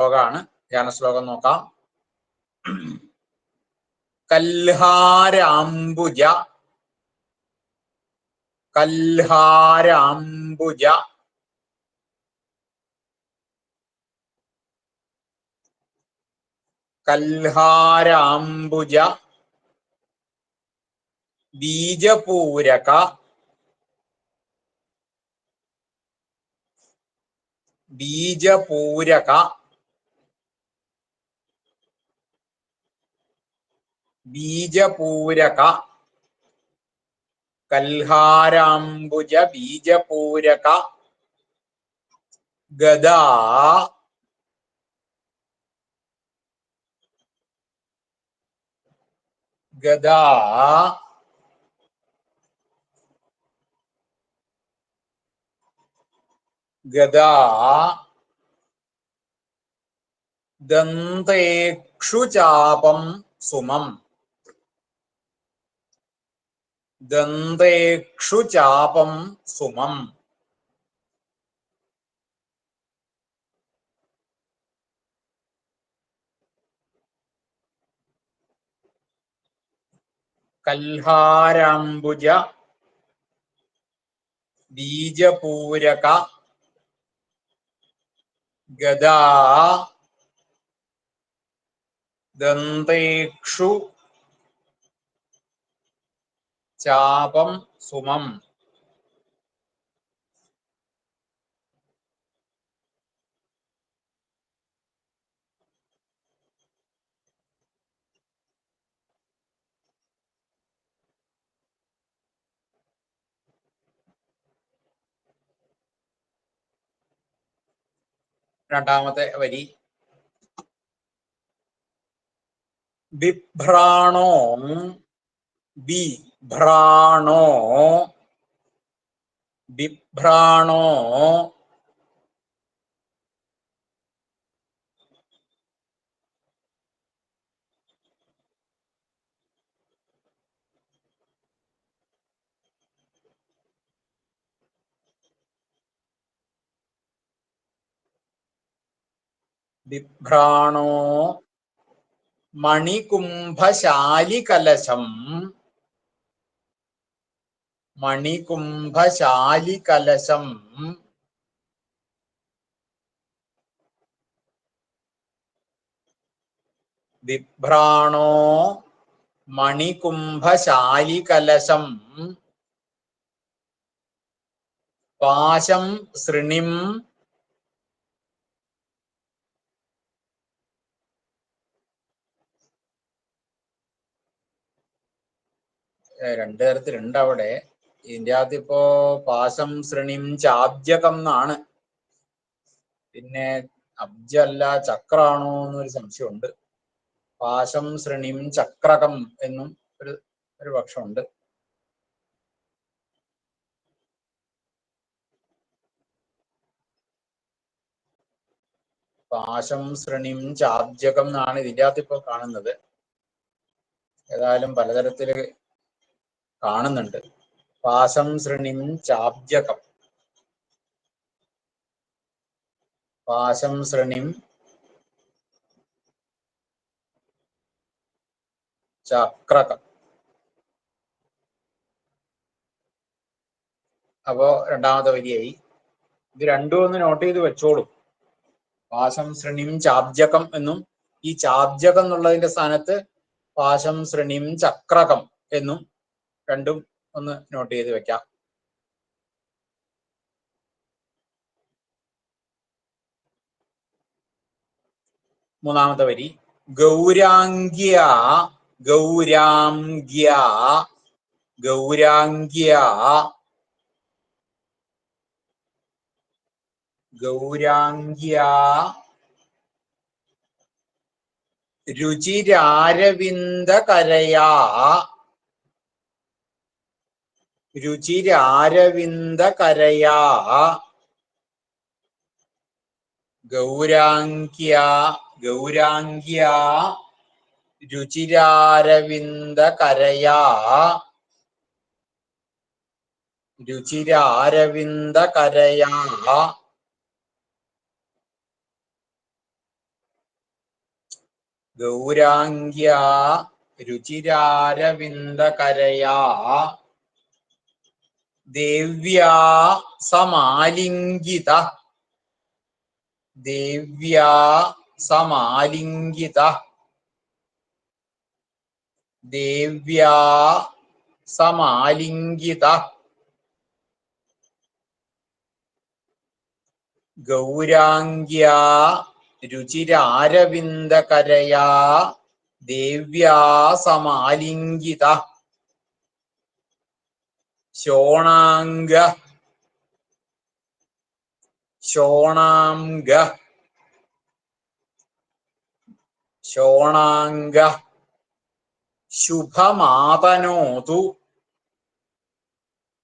ശ്ലോകമാണ് ധ്യാന ശ്ലോകം നോക്കാം. കൽഹാരാംബുജ. കൽഹാരാംബുജ. കൽഹാരാംബുജ. ബീജപൂരക. ബീജപൂരക. ബീജപൂരക. കൽഹാരാംബുജ ബീജപൂരക. ഗദാ. ഗദാ. ഗദാ. ദന്തേക്ഷുചാപം സുമം ദന്തേക്ഷുചാപം സുമം. കൽഹാരാംബുജ ബീജപൂരക ഗദാ ദന്തേക്ഷു ചാപം സുമം. രണ്ടാമത്തെ വരി. ബിഭ്രാണോ ബി ഭ്രാണോ ബിഭ്രാണോ ബിഭ്രാണോ മണികുംഭശാലികലശം മണികുംഭശാലികലശം. മണികുംഭശാലി മണികുംഭശാലികലശം. പാശം സൃണിം രണ്ടു തരത്തിലുണ്ട് അവിടെ. ഇതിന്റെ അകത്ത് ഇപ്പോ പാശം ശ്രണിം ചാബ്ജകം എന്നാണ് പിന്നെ അബ്ജല്ല ചക്രാണോ എന്നൊരു സംശയമുണ്ട്. പാശം ശ്രണിം ചക്രകം എന്നും ഒരു ഒരു പക്ഷമുണ്ട്. പാശം ശ്രണിം ചാബ്ജകം എന്നാണ് ഇതിന്റെ അകത്ത് കാണുന്നത്. ഏതായാലും പലതരത്തിൽ കാണുന്നുണ്ട്. പാശം ശ്രണിം ചാബ്ജകം. പാശം ശ്രണിം ചക്രകം. അപ്പോ രണ്ടാമത്തെ വരിയായി. ഇത് രണ്ടും ഒന്ന് നോട്ട് ചെയ്ത് വെച്ചോളൂ. പാശം ശ്രണിം ചാബ്ജകം എന്നും ഈ ചാബ്ജകം എന്നുള്ളതിന്റെ സ്ഥാനത്ത് പാശം ശ്രണിം ചക്രകം എന്നും രണ്ടും ഒന്ന് നോട്ട് ചെയ്ത് വെക്കാം. മൂന്നാമത്തെ വരി. ഗൗരാംഗ്യ ഗൗരാംഗ്യ ഗൗരാംഗ്യ ഗൗരാംഗ്യ. രുചിരാരവിന്ദകരയാ രുചിരാരവിന്ദകരയാ ഗൗരാംഗ്യ ഗൗരാംഗ്യ രുചിരാരവിന്ദകരയാ. രുചിരാരവിന്ദകരയാ ഗൗരാംഗ്യ രുചിരാരവിന്ദകരയാ. ദേവ്യാ സമാലിംഗിത. ദേവ്യാ സമാലിംഗിത. ദേവ്യാ സമാലിംഗിത. ഗൗരാംഗ്യാ രുചിരാരവിന്ദകരയാ. ദേവ്യാ സമാലിംഗിത. ശോണാംഗ. ശോണാംഗ. ശോണാംഗ. ശുഭമാതനോതു.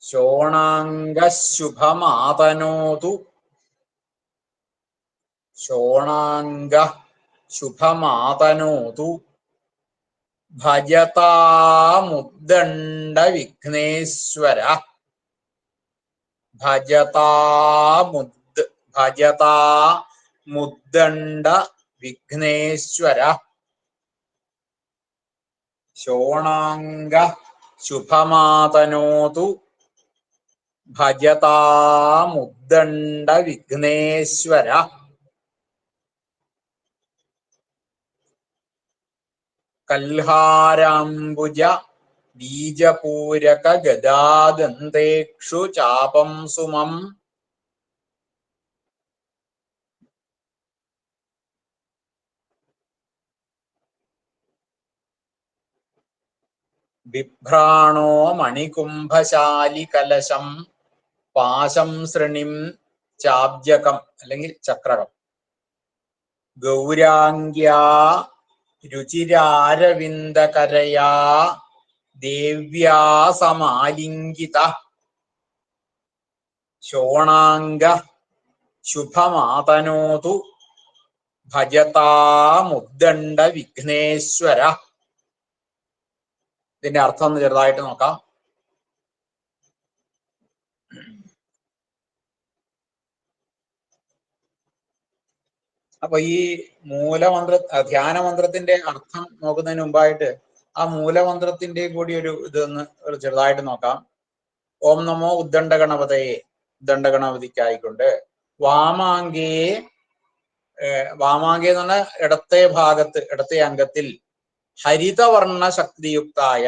ശോണാംഗ ശുഭമാതനോതു. ശോണാംഗ ശുഭമാതനോതു. ഭജതാമുദ്ദണ്ഡ വിഘ്നേശ്വര ഭജതാമുദ് ഭജതാ മുദ്ദണ്ഡ വിഘ്നേശ്വര ശോണാംഗ ശുഭമാതനോതു ഭജതാമുദ്ദണ്ഡ വിഘ്നേശ്വര കൽഹാരാംബുജ ബീജപൂരക ഗദാദന്തേക്ഷു ചാപം സുമം. ബിഭ്രാണോ മണികുംഭശാലി കലശം പാശം ശ്രണിം ചാബ്ജകം അല്ലെങ്കിൽ ചക്രകം. ഗൗരാംഗ്യാ രുചിരാരവിന്ദകരയാ ദേവ്യാ സമാലിംഗിത. ശോണാംഗ ശുഭമാതനോതു ഭജതാമുദ്ദണ്ഡ വിഘ്നേശ്വര ഇതിന്റെ അർത്ഥം ഒന്ന് ചെറുതായിട്ട് നോക്കാം. അപ്പൊ ഈ മൂലമന്ത്ര ധ്യാനമന്ത്രത്തിന്റെ അർത്ഥം നോക്കുന്നതിന് മുമ്പായിട്ട് ആ മൂലമന്ത്രത്തിന്റെ കൂടി ഒരു ഇതൊന്ന് ചെറുതായിട്ട് നോക്കാം. ഓം നമോ ഉദ്ദണ്ഡ ഗണപതയെ ഉദ്ദണ്ഡ ഗണപതിക്കായിക്കൊണ്ട് വാമാങ്കയെ ഏർ പറഞ്ഞ ഇടത്തെ ഭാഗത്ത് ഇടത്തെ അംഗത്തിൽ ഹരിതവർണ ശക്തിയുക്തായ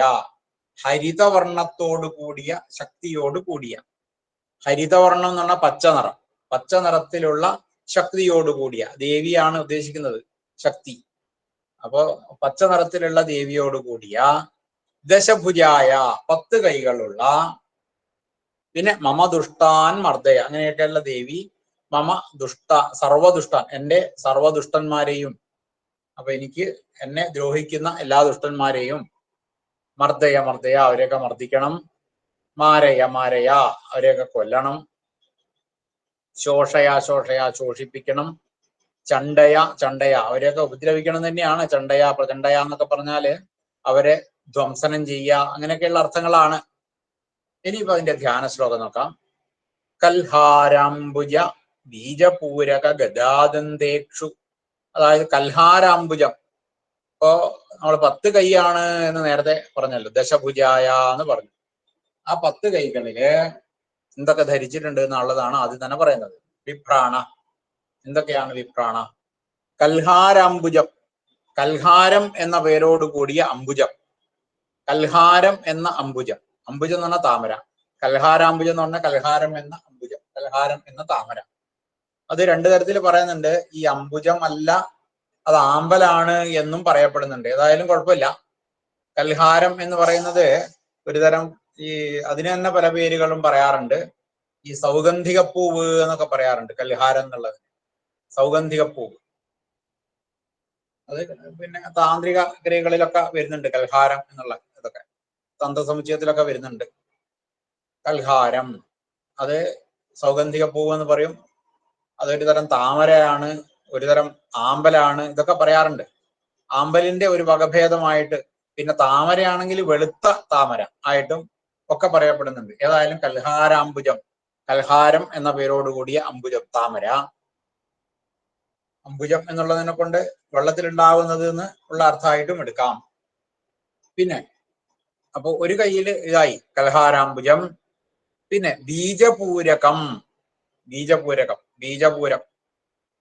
ഹരിതവർണത്തോട് കൂടിയ ശക്തിയോട് കൂടിയ. ഹരിതവർണം എന്ന് പറഞ്ഞ പച്ച നിറം പച്ച നിറത്തിലുള്ള ശക്തിയോട് കൂടിയ ദേവിയാണ് ഉദ്ദേശിക്കുന്നത് ശക്തി. അപ്പോ പച്ച നിറത്തിലുള്ള ദേവിയോട് കൂടിയ ദശഭുജായ പത്ത് കൈകളുള്ള പിന്നെ മമ ദുഷ്ടാൻ മർദ്ദയ അങ്ങനെയൊക്കെയുള്ള ദേവി മമ ദുഷ്ട സർവദുഷ്ടാൻ എന്റെ സർവദുഷ്ടന്മാരെയും അപ്പൊ എനിക്ക് എന്നെ ദ്രോഹിക്കുന്ന എല്ലാ ദുഷ്ടന്മാരെയും മർദ്ദയ മർദ്ദയ അവരെയൊക്കെ മർദ്ദിക്കണം. മാരയ മാരയ അവരെയൊക്കെ കൊല്ലണം. ശോഷയ ശോഷയാ ശോഷിപ്പിക്കണം. ചണ്ടയ ചണ്ടയ. അവരെയൊക്കെ ഉപദ്രവിക്കണം തന്നെയാണ്. ചണ്ടയ പ്രചണ്ഡയ എന്നൊക്കെ പറഞ്ഞാൽ അവരെ ധ്വംസനം ചെയ്യുക അങ്ങനെയൊക്കെയുള്ള അർത്ഥങ്ങളാണ്. ഇനിയിപ്പോ അതിന്റെ ധ്യാന ശ്ലോകം നോക്കാം. കൽഹാരാംബുജ ബീജപൂരക ഗതാദന്തേക്ഷു അതായത് കൽഹാരാംബുജം. ഇപ്പോ നമ്മൾ പത്ത് കൈയാണ് എന്ന് നേരത്തെ പറഞ്ഞല്ലോ. ദശഭുജായ എന്ന് പറഞ്ഞു. ആ പത്ത് കൈകളിൽ എന്തൊക്കെ ധരിച്ചിട്ടുണ്ട് എന്നുള്ളതാണ് ആദ്യം തന്നെ പറയുന്നത്. വിപ്രാണ. എന്തൊക്കെയാണ് വിപ്രാണ? കൽഹാരാംബുജം. കൽഹാരം എന്ന പേരോട് കൂടിയ അംബുജം. കൽഹാരം എന്ന അംബുജം. അംബുജം എന്ന് പറഞ്ഞാൽ താമര. കൽഹാരാംബുജം എന്ന് പറഞ്ഞാൽ കൽഹാരം എന്ന അംബുജം. കൽഹാരം എന്ന താമര. അത് രണ്ടു തരത്തിൽ പറയുന്നുണ്ട്. ഈ അംബുജം അല്ല അത് ആമ്പലാണ് എന്നും പറയപ്പെടുന്നുണ്ട്. ഏതായാലും കുഴപ്പമില്ല. കൽഹാരം എന്ന് പറയുന്നത് ഒരു തരം ഈ അതിന് തന്നെ പല പേരുകളും പറയാറുണ്ട്. ഈ സൗഗന്ധിക പൂവ് എന്നൊക്കെ പറയാറുണ്ട് കൽഹാരം എന്നുള്ളത്. സൗഗന്ധിക പൂവ് അത് പിന്നെ താന്ത്രിക ക്രിയകളിലൊക്കെ വരുന്നുണ്ട് കൽഹാരം എന്നുള്ള ഇതൊക്കെ. തന്ത്രസമുച്ചയത്തിലൊക്കെ വരുന്നുണ്ട്. കൽഹാരം. അത് സൗഗന്ധിക പൂവ് എന്ന് പറയും. അതൊരു തരം താമരയാണ് ഒരു തരം ആമ്പലാണ് ഇതൊക്കെ പറയാറുണ്ട്. ആമ്പലിന്റെ ഒരു വകഭേദമായിട്ട് പിന്നെ താമരയാണെങ്കിൽ വെളുത്ത താമര ആയിട്ടും ഒക്കെ പറയപ്പെടുന്നുണ്ട്. ഏതായാലും കൽഹാരാംബുജം കൽഹാരം എന്ന പേരോടുകൂടിയ അംബുജം താമര. അംബുജം എന്നുള്ളതിനെ കൊണ്ട് വെള്ളത്തിലുണ്ടാവുന്നത് എന്ന് ഉള്ള അർത്ഥമായിട്ടും എടുക്കാം. പിന്നെ അപ്പൊ ഒരു കയ്യിൽ ഇതായി കൽഹാരാംബുജം. പിന്നെ ബീജപൂരകം ബീജപൂരകം ബീജപൂരം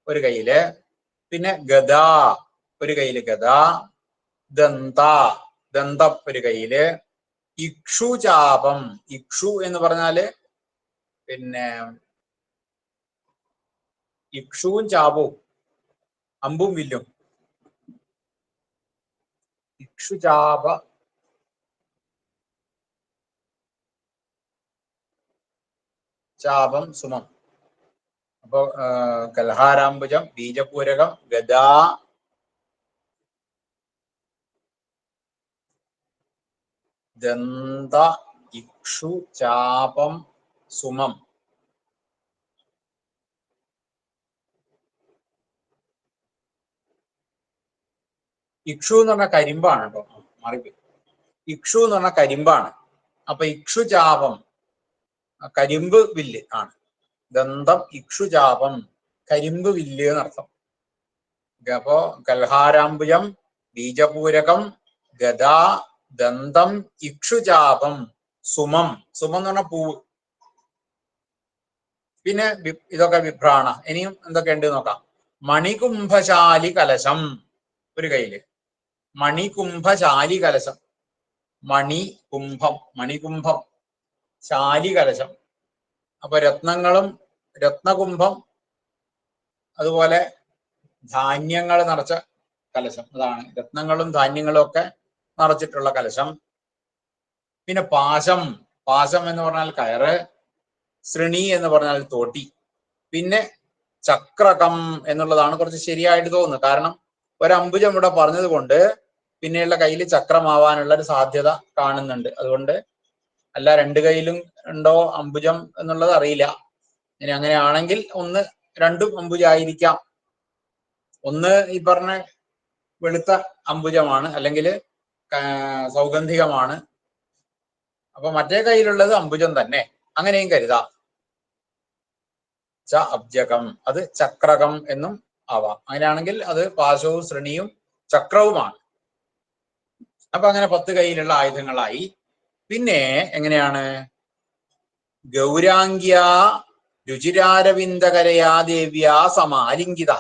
ഒരു കയ്യിൽ. പിന്നെ ഗദ ഒരു കയ്യിൽ ഗദ ദന്ത ദന്തം ഒരു കയ്യിൽ. ഇക്ഷുചാപം ഇക്ഷു എന്ന് പറഞ്ഞാൽ പിന്നെ ഇക്ഷുവും ചാപവും അമ്പും വില്ലും. ഇക്ഷുചാപ ചാപം സുമം. അപ്പൊ കൽഹാരാംബുജം ബീജപൂരകം ഗദാ ദന്ത ഇക്ഷു ചാപം സുമം. ഇക്ഷു എന്ന് പറഞ്ഞ കരിമ്പാണ് കേട്ടോ. മാറിപ്പോയി. ഇക്ഷു എന്ന് പറഞ്ഞ കരിമ്പാണ്. അപ്പൊ ഇക്ഷു ചാപം കരിമ്പ് വില്ല് ആണ്. ദന്തം ഇക്ഷു ചാപം കരിമ്പ് വില്ല് എന്നർത്ഥം. അപ്പോ കൽഹാരാംബുജം ബീജപൂരകം ഗദാ ദന്തം ഇക്ഷുചാപം സുമം. സുമം എന്ന് പറഞ്ഞ പൂവ്. പിന്നെ ഇതൊക്കെ വിഭ്രാണ. ഇനിയും എന്തൊക്കെ ഉണ്ട് നോക്കാം. മണികുംഭശാലി കലശം ഒരു കയ്യിൽ. മണികുംഭശാലി കലശം. മണി കുംഭം മണികുംഭം ശാലി കലശം. അപ്പൊ രത്നങ്ങളും രത്നകുംഭം അതുപോലെ ധാന്യങ്ങൾ നിറച്ച കലശം. അതാണ്. രത്നങ്ങളും ധാന്യങ്ങളും ഒക്കെ നിറച്ചിട്ടുള്ള കലശം. പിന്നെ പാശം. പാശം എന്ന് പറഞ്ഞാൽ കയറ്. ശ്രീണി എന്ന് പറഞ്ഞാൽ തോട്ടി. പിന്നെ ചക്രകം എന്നുള്ളതാണ് കുറച്ച് ശരിയായിട്ട് തോന്നുന്നത്. കാരണം ഒരമ്പുജം ഇവിടെ പറഞ്ഞത് കൊണ്ട് പിന്നെയുള്ള കയ്യിൽ ചക്രമാവാനുള്ള ഒരു സാധ്യത കാണുന്നുണ്ട്. അതുകൊണ്ട് അല്ല രണ്ട് കയ്യിലും ഉണ്ടോ അമ്പുജം എന്നുള്ളത് അറിയില്ല. ഇനി അങ്ങനെയാണെങ്കിൽ ഒന്ന് രണ്ടും അമ്പുജായിരിക്കാം ഒന്ന് ഈ പറഞ്ഞ വെളുത്ത അമ്പുജമാണ് അല്ലെങ്കിൽ സൗഗന്ധികമാണ്. അപ്പൊ മറ്റേ കയ്യിലുള്ളത് അംബുജം തന്നെ. അങ്ങനെയും കരുതാം. ച അബ്ജകം. അത് ചക്രകം എന്നും ആവാം. അങ്ങനെയാണെങ്കിൽ അത് പാശവും ശ്രണിയും ചക്രവുമാണ്. അപ്പൊ അങ്ങനെ പത്ത് കയ്യിലുള്ള ആയുധങ്ങളായി. പിന്നെ എങ്ങനെയാണ്? ഗൗരാംഗ്യ രുചിരാരവിന്ദകരയാ ദേവ്യാ സമാലിംഗിത.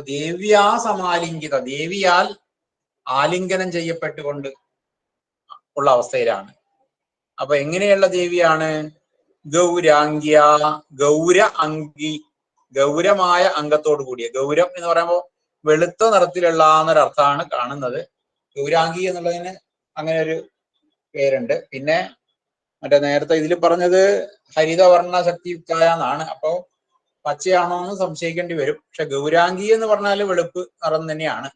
ദേവ്യാ സമാലിംഗിത. ദേവിയാൽ ആലിംഗനം ചെയ്യപ്പെട്ടുകൊണ്ട് ഉള്ള അവസ്ഥയിലാണ്. അപ്പൊ എങ്ങനെയുള്ള ദേവിയാണ് ഗൗരാംഗ്യ ഗൗര അങ്കി ഗൗരമായ അംഗത്തോട് കൂടിയ. ഗൗരം എന്ന് പറയുമ്പോൾ വെളുത്ത നിറത്തിലുള്ള എന്നൊരർത്ഥമാണ് കാണുന്നത്. ഗൗരാംഗി എന്നുള്ളതിന് അങ്ങനെ ഒരു പേരുണ്ട്. പിന്നെ മറ്റേ നേരത്തെ ഇതിൽ പറഞ്ഞത് ഹരിതവർണ ശക്തിയുക്തായ എന്നാണ്. അപ്പോ പച്ചയാണോ എന്ന് സംശയിക്കേണ്ടി വരും. പക്ഷെ ഗൗരാംഗി എന്ന് പറഞ്ഞാൽ വെളുപ്പ് നിറം തന്നെയാണ്.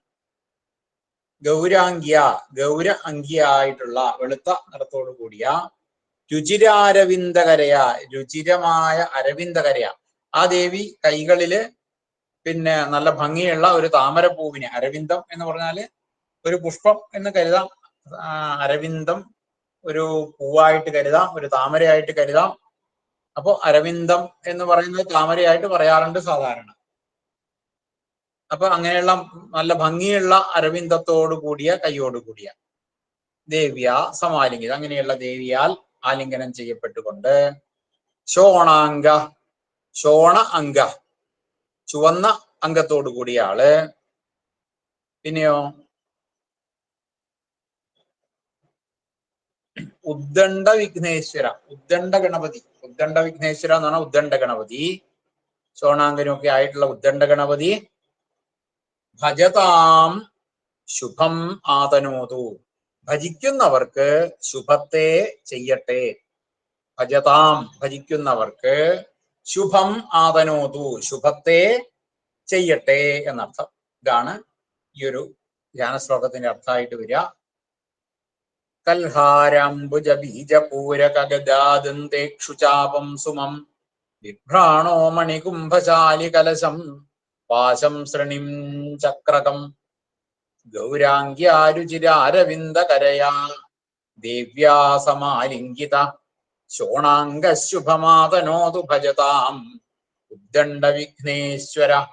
ഗൗരാംഗ്യ ഗൗര അങ്കിയായിട്ടുള്ള വെളുത്ത നിറത്തോടു കൂടിയ രുചിരാരവിന്ദകരയ രുചിരമായ അരവിന്ദകരയ. ആ ദേവി കൈകളിൽ പിന്നെ നല്ല ഭംഗിയുള്ള ഒരു താമരപ്പൂവിനെ അരവിന്ദം എന്ന് പറഞ്ഞാൽ ഒരു പുഷ്പം എന്ന് കരുതാം. അരവിന്ദം ഒരു പൂവായിട്ട് കരുതാം ഒരു താമരയായിട്ട് കരുതാം. അപ്പോ അരവിന്ദം എന്ന് പറയുന്നത് താമരയായിട്ട് പറയാറുണ്ട് സാധാരണ. അപ്പൊ അങ്ങനെയുള്ള നല്ല ഭംഗിയുള്ള അരവിന്ദത്തോടു കൂടിയ കൈയോടു കൂടിയ. ദേവ്യ സമാലിംഗിത. അങ്ങനെയുള്ള ദേവിയാൽ ആലിംഗനം ചെയ്യപ്പെട്ടുകൊണ്ട്. ശോണാംഗ. ശോണ അംഗ. ചുവന്ന അംഗത്തോടു കൂടിയ ആൾ. പിന്നെയോ? ഉദ്ദണ്ഡ വിഘ്നേശ്വര. ഉദ്ദണ്ഡ ഗണപതി. ഉദ്ദണ്ഡ വിഘ്നേശ്വര എന്ന് പറഞ്ഞാൽ ഉദ്ദണ്ഡ ഗണപതി. ശോണാങ്കനും ഒക്കെ ആയിട്ടുള്ള ഉദ്ദണ്ഡ ഗണപതി. ഭജതാം ശുഭം ആതനോതു. ഭജിക്കുന്നവർക്ക് ശുഭത്തെ ചെയ്യട്ടെ. ഭജതാം ഭജിക്കുന്നവർക്ക് ശുഭം ആതനോതു ശുഭത്തെ ചെയ്യട്ടെ എന്നർത്ഥം. ഇതാണ് ഈ ഒരു ധ്യാന ശ്ലോകത്തിന്റെ അർത്ഥമായിട്ട് വരിക. കൽഹാരാംബുജ സുമം. വിഭ്രാണോ മണികുംഭശാലി കലശം പാശം ശ്രണിം ചക്രകം. ഗൗരാംഗ്യാരുചിരാരവിന്ദകരയാ. ദിവ്യാസമാലിംഗിത. ശോണാംഗശുഭമാതനോതു ഭജതാം ഉദ്ദണ്ഡ വിഘ്നേശ്വര